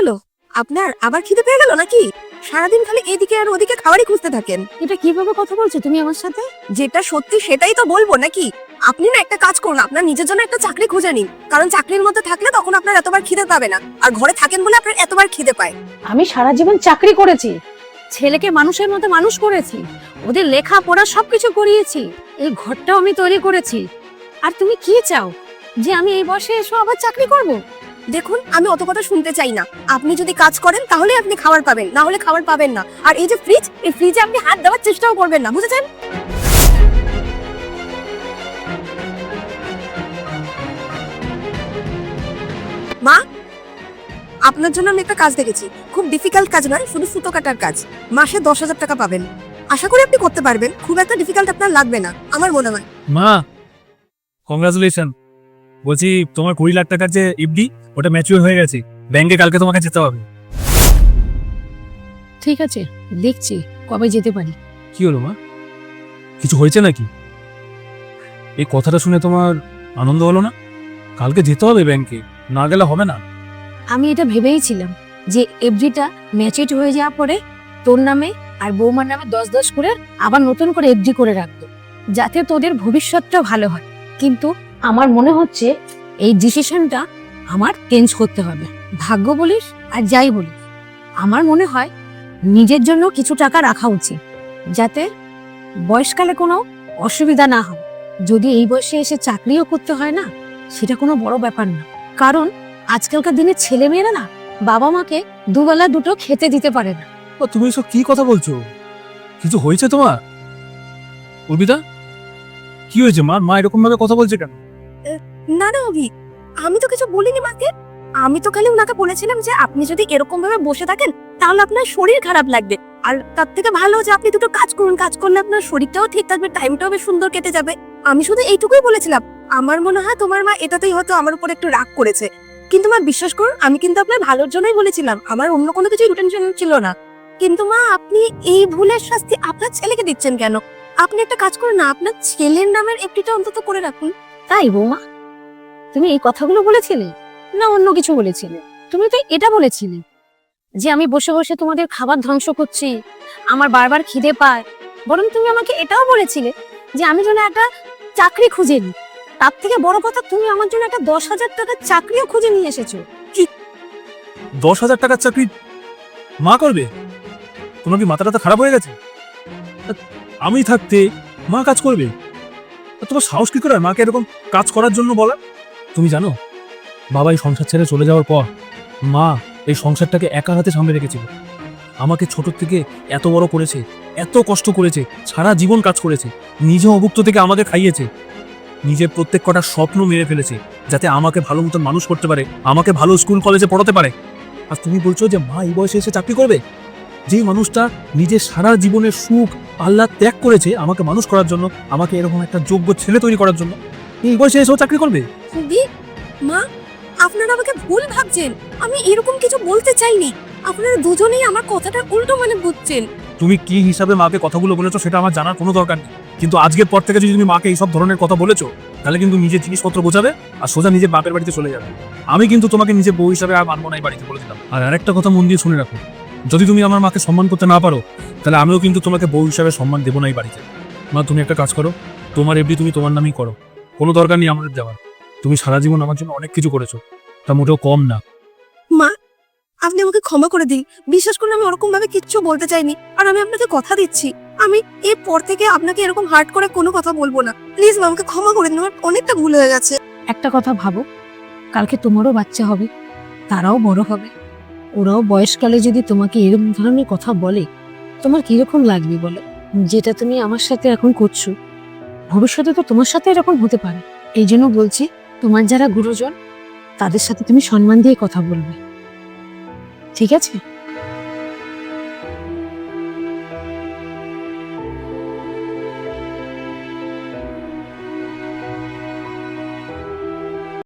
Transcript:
হলো? আপনার আবার খিদে পেয়ে গেল নাকি? সারাদিন খালি এদিকে আর ওদিকে খাবারই খুঁজতে থাকেন। এটা কীভাবে কথা বলছো তুমি আমার সাথে? যেটা সত্যি সেটাই তো বলব নাকি? আপনি না একটা কাজ করুন আপনার নিজের জন্য একটা চাকরি খুঁজে নিন। কারণ চাকরির মধ্যে থাকলে তখন আপনার এতবার খিদে পাবে না। আর ঘরে থাকেন বলে আপনার এতবার খিদে পায়। আমি সারা জীবন চাকরি করেছি। ছেলেকে মানুষের মতো মানুষ করেছি। ওদের লেখা পড়া সবকিছু করিয়েছি। এই ঘরটাও আমি তৈরি করেছি। আর তুমি কি চাও? যে আমি এই বয়সে এসো আবার চাকরি করব? দেখুন, আমি অত কথা শুনতে চাই না। আপনি যদি কাজ করেন, তাহলে আপনি খাবার পাবেন, না হলে খাবার পাবেন না। আর এই যে ফ্রিজ এই ফ্রিজে আপনি হাত দেওয়ার চেষ্টাও করবেন না, বুঝেছেন? মা, আপনার জন্য আমি একটা কাজ দেখেছি। খুব ডিফিকাল্ট কাজ নয়, শুধু সুতো কাটার কাজ। মাসে দশ হাজার টাকা পাবেন। আশা করি আপনি করতে পারবেন। খুব একটা ডিফিকাল্ট আপনার লাগবে না, আমার মনে হয়। মা কংগ্রাচুলেশন বলছি তোমার কুড়ি লাখ টাকার যে ইফডি ওটা ম্যাচিওর হয়ে গেছে। ব্যাংকে কালকে তোমাকে যেতে হবে। ঠিক আছে দেখছি কবে যেতে পারি। কি হলো মা? কিছু হয়েছে নাকি? এই কথাটা শুনে তোমার আনন্দ হলো না? কালকে যেতে হবে ব্যাংকে না গেলে হবে না। আমি এটা ভেবেই ছিলাম যে এফডিটা ম্যাচুরিটি হয়ে যাওয়ার পরে তোর নামে আর বৌমার নামে দশ দশ করে আবার নতুন করে এফডি করে রাখব যাতে তোদের ভবিষ্যৎটা ভালো হয়। কিন্তু আমার মনে হচ্ছে এই ডিসিশনটা আমার চেঞ্জ করতে হবে। ভাগ্য বলিস আর যাই বলিস, আমার মনে হয় নিজের জন্য কিছু টাকা রাখা উচিত, যাতে বয়সকালে কোনো অসুবিধা না হয়। যদি এই বয়সে এসে চাকরিও করতে হয় না, সেটা কোনো বড় ব্যাপার না। কারণ আজকালকার দিনে ছেলে মেয়েরা না বাবা মাকে দুবেলা দুটো খেতে দিতে পারে না। তুমি এসব কি কথা বলছো? কিছু হয়েছে তোমার? অর্পিতা? কি হয়েছে মা? মা এরকম ভাবে কথা বলছে কেন? না না, অভি, আমি তো কিছু বলিনি মাকে। আমি তো খালি ওনাকে বলেছিলাম যে আপনি যদি এরকম ভাবে বসে থাকেন, তাহলে আপনার শরীর খারাপ লাগবে। আর তার থেকে ভালো যে আপনি দুটো কাজ করুন, কাজ করলে আপনার শরীরটাও ঠিক থাকবে টাইমটাও বেশ সুন্দর কেটে যাবে। আমি শুধু এইটুকুই বলেছিলাম, আমার মনে হয় তোমার মা এটাতেই হয়তো আমার উপর একটু রাগ করেছে। কিন্তু মা, বিশ্বাস করুন, আমি কিন্তু আপনার ভালোর জন্যই বলেছিলাম, আমার অন্য কোনো কিছু টেনশন ছিল না। কিন্তু মা, আপনি এই ভুলের শাস্তি আপনার ছেলেকে দিচ্ছেন কেন? আপনি একটা কাজ করুন না, আপনার ছেলের নামের একটিটা অন্তত করে রাখুন। তাই বৌমা তুমি এই কথাগুলো বলেছিলে? না, অন্য কিছু বলেছিলে। তুমি তো এটা বলেছিলে, যে আমি বসে বসে তোমাদের খাবার ধ্বংস করছি, আমার বারবার খিদে পায়। বরং তুমি আমাকে এটাও বলেছিলে যে আমি যেন একটা চাকরি খুঁজে নিই। তার থেকে বড় কথা, তুমি আমার জন্য একটা দশ হাজার টাকার চাকরিও খুঁজে নিয়ে এসেছ। দশ হাজার টাকার চাকরি মা করবে? তোমার কি মাথাটা তো খারাপ হয়ে গেছে? আমি থাকতে মা কাজ করবে? তোমার সাহস কি করে মাকে এরকম কাজ করার জন্য বলা তুমি জানো, বাবা এই সংসার ছেড়ে চলে যাওয়ার পর মা এই সংসারটাকে একা হাতে সামনে রেখেছিল। আমাকে ছোট থেকে এত বড় করেছে, এত কষ্ট করেছে, সারা জীবন কাজ করেছে নিজে অভুক্ত থেকে আমাকে খাইয়েছে। নিজের প্রত্যেক কটা স্বপ্ন মেরে ফেলেছে, যাতে আমাকে ভালো মতন মানুষ করতে পারে, আমাকে ভালো স্কুল কলেজে পড়াতে পারে। আর তুমি বলছো যে মা এই বয়সে এসে চাকরি করবে? যেই মানুষটা নিজের সারা জীবনের সুখ আল্লাহ ত্যাগ করেছে আমাকে মানুষ করার জন্য, আমাকে এরকম একটা যোগ্য ছেলে তৈরি করার জন্য, এই বয়সে এসেও চাকরি করবে? খুবই মা, আপনারা আমাকে ভুল ভাবছেন। আমি এরকম কিছু বলতে চাইনি। আপনারা দুজনেই আমার কথাটা উল্টো মানে বুঝছেন। তুমি কি হিসাবে মাকে কথাগুলো বলেছ সেটা আমার জানার কোনো দরকার নেই। কিন্তু আজকের পর থেকে যদি তুমি মাকে এইসব ধরনের কথা বলেছ, তাহলে কিন্তু নিজের জিনিসপত্র গোছাবে আর সোজা নিজের বাপের বাড়িতে চলে যাবে। আমি কিন্তু তোমাকে নিজের বউ হিসাবে আর মানবো না বাড়িতে বলে দিলাম। আর আরেকটা কথা মন দিয়ে শুনে রাখো। যদি তুমি আমার মাকে সম্মান করতে না পারো, তাহলে আমিও কিন্তু তোমাকে বউ হিসাবে সম্মান দেবো না এই বাড়িতে। মা, তুমি একটা কাজ করো। তোমার এফডি তুমি তোমার নামেই করো। কোনো দরকার নেই আমাদের দেওয়ার। তুমি সারা জীবন আমার জন্য অনেক কিছু করেছ তা মোটেও কম না। মা আপনি আমাকে ক্ষমা করে দিন। বিশ্বাস করুন আমি ওরকম ভাবে কিচ্ছু বলতে চাইনি। আর আমি আপনাকে কথা দিচ্ছি। আমি এরপর থেকে আপনাকে এরকম হার্ট করে কোনো কথা বলব না। প্লিজ মা আমাকে ক্ষমা করে দিন। আমার অনেকটা ভুল হয়ে গেছে। একটা কথা ভাবো কালকে তোমারও বাচ্চা হবে তারাও বড় হবে। ওরাও বয়সকালে যদি তোমাকে এরকম ধরনের কথা বলে তোমার কীরকম লাগবে বলো? যেটা তুমি আমার সাথে এখন করছ ভবিষ্যতে তো তোমার সাথে এরকম হতে পারে। এই জন্য বলছি তোমার যারা গুরুজন তাদের সাথে তুমি সম্মান দিয়ে কথা বলবে। ঠিক আছে?